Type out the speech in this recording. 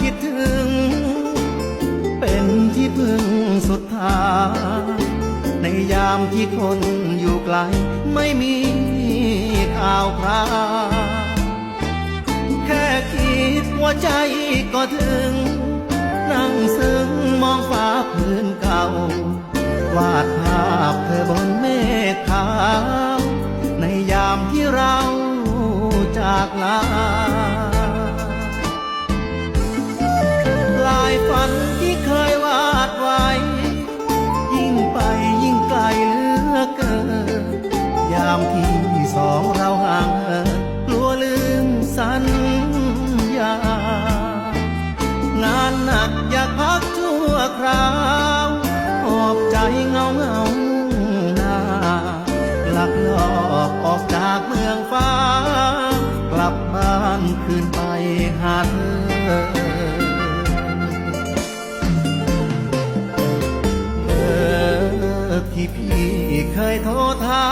คิดถึง เป็นที่พึ่งสุดท้ายในยามที่คนอยู่ไกล ไม่มีข่าวคราวแค่คิดว่าใจก็ถึง นั่งซึ้งมองฟ้าพื้นเก่าวาดภาพเธอบนเมฆขาวในยามที่เราจากลาาที่สองเราห่างเหินกลัวลืมสัญญา งานหนักอยากพักชั่วคราวหอบใจเงาเงาหนาหลักลอบออกจากเมืองฟ้า กลับบ้านคืนไปหาเธอที่พี่เคยโทรถา